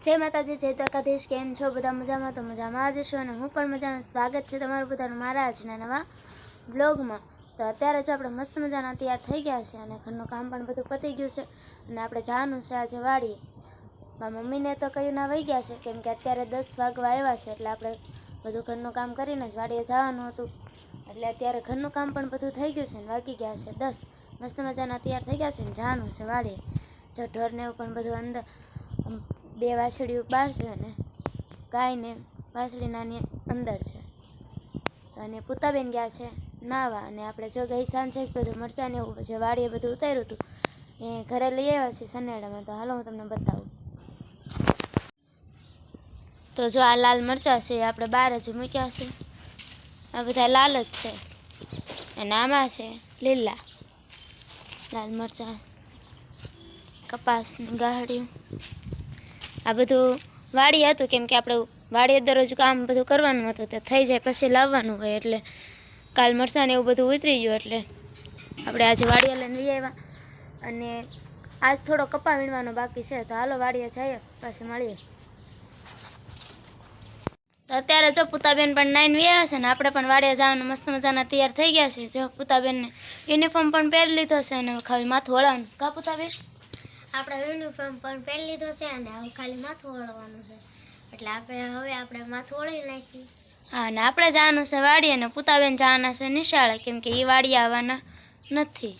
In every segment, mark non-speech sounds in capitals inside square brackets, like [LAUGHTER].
જય માતાજી, જય દ્વારકાધીશ, કેમ છો? બધા મજામાં? તો મજામાં જ છો અને હું પણ મજામાં. સ્વાગત છે તમારું બધાનું મારા આજના નવા બ્લોગમાં. તો અત્યારે જો આપણે મસ્ત મજાના તૈયાર થઈ ગયા છે અને ઘરનું કામ પણ બધું પતી ગયું છે અને આપણે જવાનું છે આજે વાડીએ. મારા મમ્મીને તો કયું ના વહી ગયા છે, કેમ કે અત્યારે દસ વાગવા આવ્યા છે એટલે આપણે બધું ઘરનું કામ કરીને જ વાડીએ જવાનું હતું. એટલે અત્યારે ઘરનું કામ પણ બધું થઈ ગયું છે ને વાગી ગયા છે દસ. મસ્ત મજાના તૈયાર થઈ ગયા છે ને જવાનું છે વાડીએ. જો ઢોરને એવું પણ બધું અંદર બે વાછડીઓ બહાર છે અને ગાયને વાછડી નાની અંદર છે. અને પૂતાબેન ગયા છે નાવા અને આપણે જો ગઈ સાંજે જ બધું મરચાં ને એવું જે વાડીએ બધું ઉતાર્યું હતું, એ ઘરે લઈ આવ્યા છે સનેડામાં તો હાલો હું તમને બતાવું. તો જો આ લાલ મરચાં છે એ આપણે બહાર જ મૂક્યા છે. આ બધા લાલ જ છે. અને આમાં છે લીલા. લાલ મરચાં કપાસની ગાહડિયું આ બધું વાડી હતું, કેમ કે આપણે વાડીએ દરરોજ કામ બધું કરવાનું હતું, તે થઈ જાય પછી લાવવાનું હોય એટલે કાલ મરસાને એવું બધું ઉતરી ગયું એટલે આપણે આજે વાડીએ લઈને લઈ આવ્યા. અને આજ થોડો કપા વીણવાનો બાકી છે, તો હાલો વાડીએ જઈએ, પછી મળીએ. તો અત્યારે જો પુતાબેન પણ નાઈન વ્યા છે ને, આપણે પણ વાડીએ જવાનું મસ્ત મજાના તૈયાર થઈ ગયા છે. જો પુતાબેનને યુનિફોર્મ પણ પહેરી લીધો છે અને ખાલી માથું વળવાનું કા પુતાબેન? આપણે યુનિફોર્મ પણ પહેરી લીધો છે અને હવે ખાલી માથું ઓળવાનું છે. એટલે આપણે હવે આપણે માથું ઓળી નાખીએ. હા ને આપણે જવાનું છે વાડીએ ને પુતાબેન જવાના છે નિશાળે કેમ કે એ વાડી આવવાના નથી.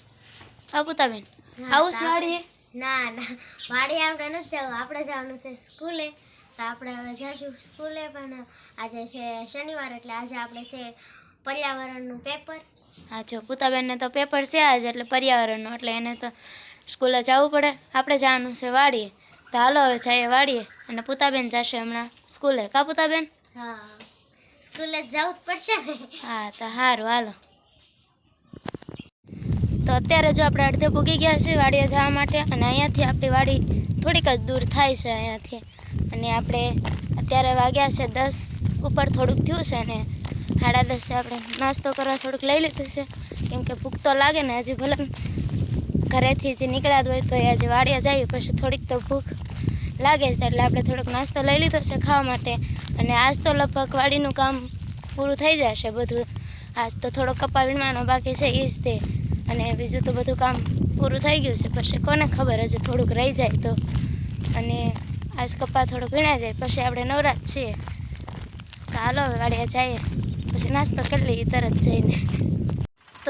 હા પુતાબેન? આવું છે વાડીએ? ના ના. વાડી આપણે નથી જવું. આપણે જવાનું છે સ્કૂલે. તો આપણે હવે જઈશું સ્કૂલે પણ આજે છે શનિવાર એટલે આજે આપણે છે પર્યાવરણનું પેપર હા જો પુતાબેનને તો પેપર છે આજે એટલે પર્યાવરણનું. એટલે એને તો સ્કૂલે જવું પડે. આપણે જવાનું છે વાડીએ. તો હાલો હવે જઈએ વાડીએ. અને પુતાબેન જશે હમણાં સ્કૂલે. કા પુતાબેન? હા. સ્કૂલે જવું જ પડશે ને. હા તો સારું હાલો. તો અત્યારે જો આપણે અડધે પૂગી ગયા છીએ વાડીએ જવા માટે અને અહીંયાથી આપણી વાડી થોડીક જ દૂર થાય છે અહીંયાથી. અને આપણે અત્યારે વાગ્યા છે દસ ઉપર થોડુંક થયું છે ને સાડા દસે આપણે નાસ્તો કરવા થોડુંક લઈ લીધું છે. કેમ કે ભૂખ તો લાગે ને હજી ભલે. ઘરેથી જે નીકળ્યા હોય તો આજે વાડિયા જઈએ પછી થોડીક તો ભૂખ લાગે છે એટલે આપણે થોડોક નાસ્તો લઈ લીધો છે ખાવા માટે. અને આજ તો લગભગ વાડીનું કામ પૂરું થઈ જશે બધું. આજ તો થોડો કપા વીણવાનો બાકી છે એ જ તે. અને બીજું તો બધું કામ પૂરું થઈ ગયું છે, પછી કોને ખબર, હજી થોડુંક રહી જાય તો. અને આજ કપા થોડુંક વીણાઈ જાય, પછી આપણે નવરાત છીએ. તો હાલો હવે વાડિયા જઈએ, પછી નાસ્તો કરી લઈએ તરત જઈને.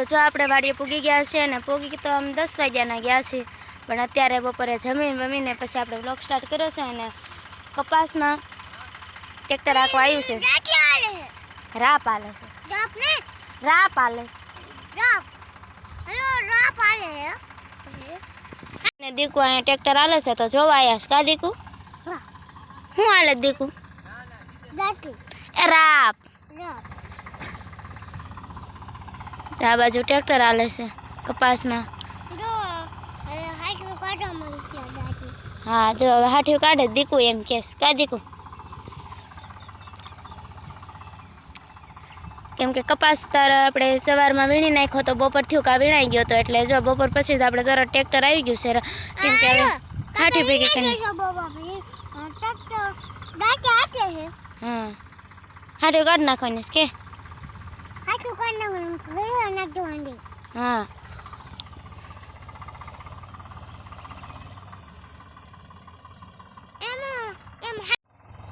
તો જો આપણે વાડીએ પૂગી ગયા છીએ અને પૂગી તો આમ દસ વાગ્યાના ગયા છીએ પણ અત્યારે બપોરે જમીન બમીને પછી આપણે બ્લોક સ્ટાર્ટ કર્યો છે અને કપાસમાં ટ્રેક્ટર આખું આવ્યું છે. રા પાલે છે. રા પાલે છે. ને? દીકુ અહીંયા ટ્રેક્ટર આલે છે તો જોવા આવ્યા છે કા દીકુ? શું આલે છે દીકુ એ રાપ. આ બાજુ ટ્રેક્ટર હાલે છે કપાસમાં. હા જો હવે હાઠિયું કાઢે દીકુ એમ કેસ કા દીકું. કેમ કે કપાસ તાર આપણે સવારમાં વીણી નાખ્યો તો બપોર થયું કા વીણાઈ ગયો તો એટલે જો બપોર પછી જ આપણે તરત ટ્રેક્ટર આવી ગયું છે. કેમ કે હવે હાઠી ભેગી કરી હા હાઠિયું કાઢ નાખવાની કે?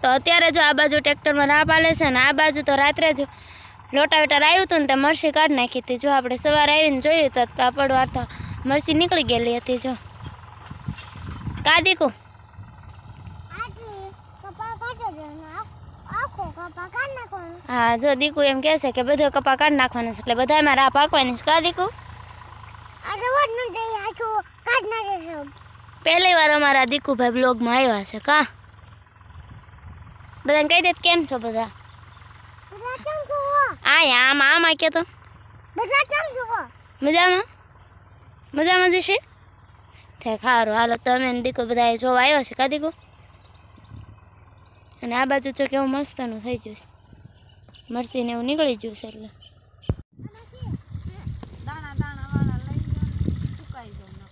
તો અત્યારે જો આ બાજુ ટ્રેક્ટરમાં ના પાલે છે ને આ બાજુ તો રાત્રે જ લોટાવેટર આવ્યું હતું ને તે મરસી કાઢી નાખી હતી. જો આપણે સવારે આવીને જોયું તો પાપડ વાર તો મરસી નીકળી ગયેલી હતી જો. કા દીકુ? હા જો દીકુ એમ કહે છે કે બધો કપા કાઢી નાખવાનો છે એટલે બધામાં રાહ પાકવાની છે કા દીકુ? પહેલી વાર અમારા દીકુભાઈ બ્લોગમાં આવ્યા છે કા? બધાને કહી દે કેમ છો બધા? આયા આમ આમાં કે તો. મજામાં? મજામાં જશે ઠીક સારું હાલો તમે દીકુ બધા જોવા આવ્યા છે કા દીકુ? અને આ બાજુ જો કેવું મસ્તનું થઈ ગયું છે. મરસીને એવું નીકળી ગયું છે એટલે દાણા દાણા વાળા લઈ સુકાઈ જાય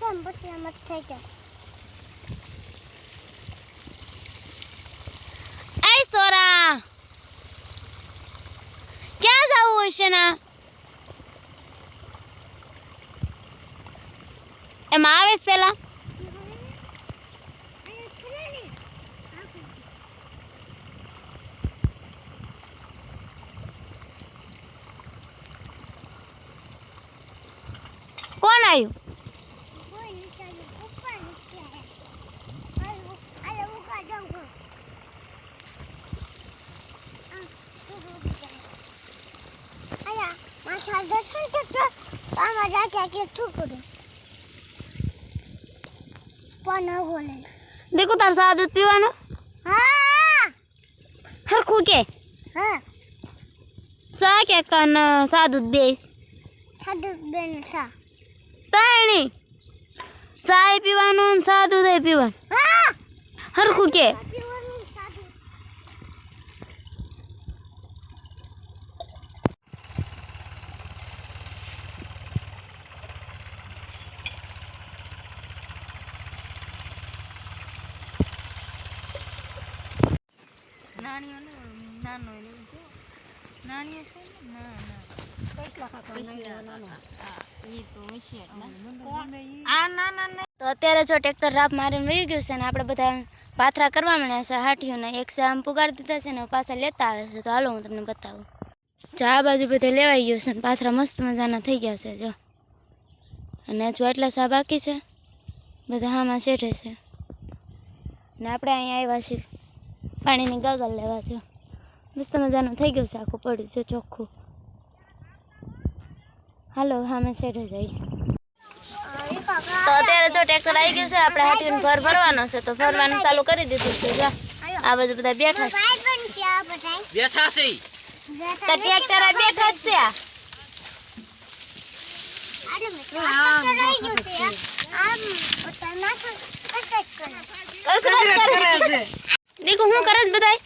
તો મત થઈ જાય એ સોરા ક્યાં ના. એમાં આવેશ પેલા? કોણ આવ્યું? દેખો તાર સા દૂધ પીવાનું હરખું કે સા કે કન સા દૂધ બે તાણી ચાય પીવાનું ને સા દૂધ પીવાનું હરખું કે તો અત્યારે જો ટ્રેક્ટર રાપ મારીને વહી ગયું છે ને આપણે બધા પાથરા કરવા મળ્યા છે હાટીઓને. એક છે આમ પુગાડી દીધા છે ને પાછા લેતા આવે છે. તો હાલો હું તમને બતાવું. જો આ બાજુ બધે લેવાઈ ગયું છે ને પાથરા મસ્ત મજાના થઈ ગયા છે જો. અને હજુ એટલા સા બાકી છે. બધા હામાં શેઠે છે. ને આપણે અહીંયા આવ્યા છીએ. પાણીની ગગલ લેવા જો મસ્ત મજાનું થઈ ગયું છે આખું પડ્યું છે ચોખ્ખું. હાલો સામે શેઠે જઈ તો અત્યારે જો ટ્રેક્ટર આવી ગયું છે આપણે હાટીને ભર ભરવાનો છે તો ભરવાનું ચાલુ કરી દીધું છે જો. આ બધું બધા બેઠા છે. બેઠા છે. તો ટ્રેક્ટર આ બેઠા જ છે કસરત કરે છે. દેખો હું કરસ છે બધાય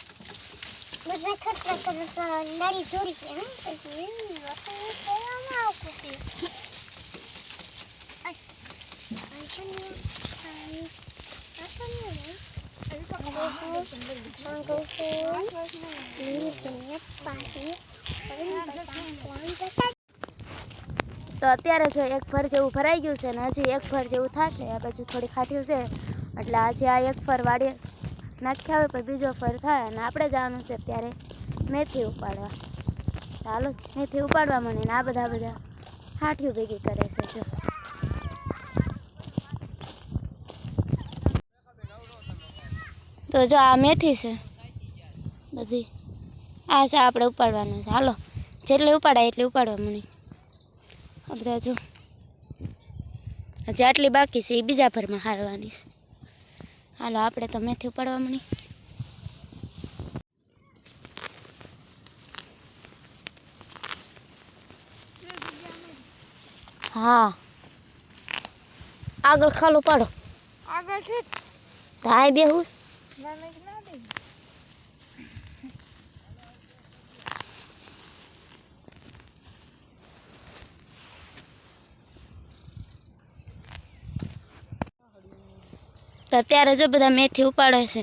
તો અત્યારે જો એક ફર જેવું ભરાઈ ગયું છે ને હજી એક ફર જેવું થશે આ બાજુ થોડી ખાટ્યું છે એટલે આજે આ એક ફર વાડીએ નાખ્યા હોય પછી બીજો ફર થાય અને આપણે જવાનું છે ત્યારે મેથી ઉપાડવા. ચાલો, મેથી ઉપાડવા મને આ બધા બધા હાઠિયું ભેગી કરે છે, જો. તો જો આ મેથી છે, બધી. આ છે આપણે ઉપાડવાનું છે. હાલો, જેટલી ઉપાડાય એટલી ઉપાડવા મને બધા જો, હજી આટલી બાકી છે, એ બીજા ભરમાં હારવાની છે. હાલો આપણે તો મેથી ઉપાડવા મળી. હા. આગળ ખાલું પાડો. આગળ છે. થાય બેહું ના ના ના દે તો અત્યારે જો બધા મેથી ઉપાડે છે.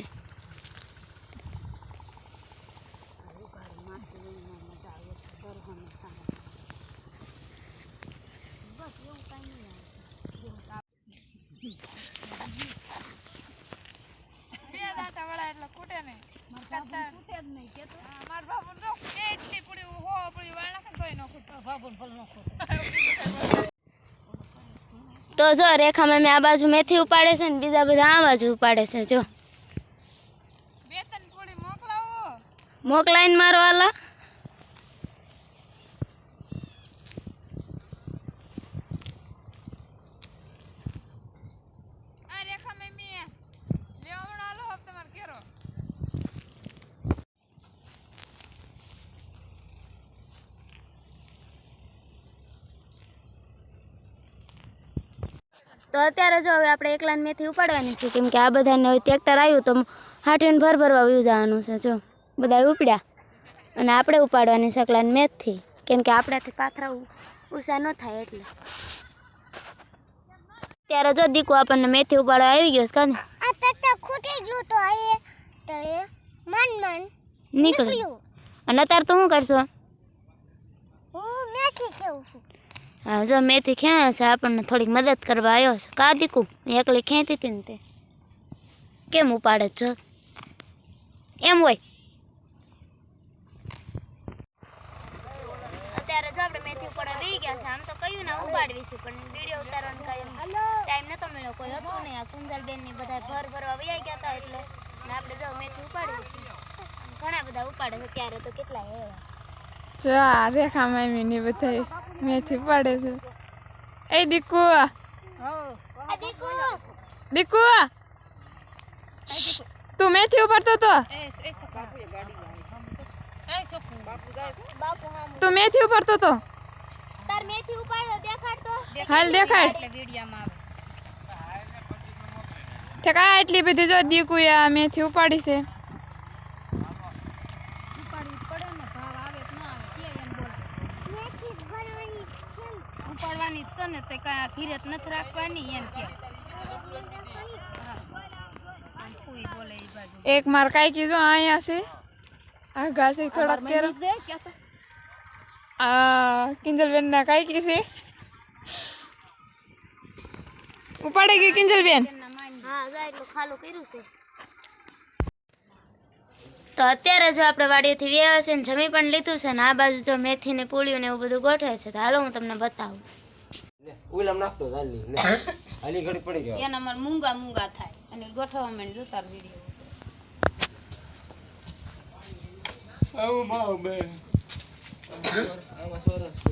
બાબુ ફળ ન ખૂટે. [LAUGHS] તો જો રેખા મેં આ બાજુ મેથી ઉપાડે છે ને બીજા બધા આ બાજુ ઉપાડે છે જો. મોકલાઈને મારો વાલા આ રેખા મમ્મી લેવડા લો તમારે કેરો તો અત્યારે જો હવે આપણે એકલાને મેથી ઉપાડવાની છે કેમ કે આ બધાને હવે ટ્રેક્ટર આવ્યું તો હાટીને ભર ભરવા વયું જવાનું છે જો. બધા ઉપડ્યા. અને આપણે ઉપાડવાની છે એકલાને મેથી કેમ કે આપણાથી પાથરા ઉષા ન થાય એટલે. ત્યારે જો દીકુ આપણને મેથી ઉપાડવા આવી ગયો છે આ તત્તા ખૂટી ગયું તો એ તો એ મન મન નીકળ્યું. અને અત્યારે તો શું કરશો? હું મેથી કેવું છું. હા જો મેથી ક્યાં છે? આપણને થોડીક મદદ કરવા આવ્યો છે. કા દીકું? એકલી ખેંચી હતી ને તે. કેમ ઉપાડે છે? જો એમ હોય. અત્યારે જો આપણે મેથી ઉપાડવા બેસી ગયા છે. આમ તો કયું ના ઉપાડવી છે પણ વીડિયો ઉતારવાનો કઈ ટાઈમ નતો મળ્યો. કોઈ હતું નહીં. આ કુંજલબેન બધા ભર ભરવા વયા ગયા હતા એટલે આપણે જો મેથી ઉપાડવી છે. ઘણા બધા ઉપાડે છે. ત્યારે તો કેટલા આ રેખા મામી ની બધા મેથી પડે છે. એ દીકુ દીકુ. તું મેથી ઉપાડતો તો? તું મેથી ઉપાડતો તો? તાર મેથી ઉપાડો દેખાડ તો. હાલ દેખાડ. ઠેકા એટલી બધી જો દીકુ મેથી ઉપાડી છે મેથી ભરવાની છે ને. ઉપાડવાની છે ને તે કાંઈ ધીરજ નથી રાખવાની એમ કે. એક માર કાંઈ કીધું અહીંયા છે. આ ઘાસ થોડાક કેરો. આ કિંજલબેન ના કાંઈ છે. ઉપાડે ગઈ કિંજલબેન. હા જાય એટલું ખાલું કર્યું છે. તો અત્યારે જો આપણે વાડીએથી વ્યાવ્યા છે ને જમી પણ લીધું છે ને આ બાજુ જો મેથી ને પૂળ્યું ને એવું બધું ગોઠવે છે તો હાલો હું તમને બતાવું ઉલમ નાખતો હાલી ઘડી પડી ગયો એના મને મૂંગા મૂંગા થાય અને ગોઠવવા માંડ જોતા વીડિયો આવું માવ બે આમાં સોરસ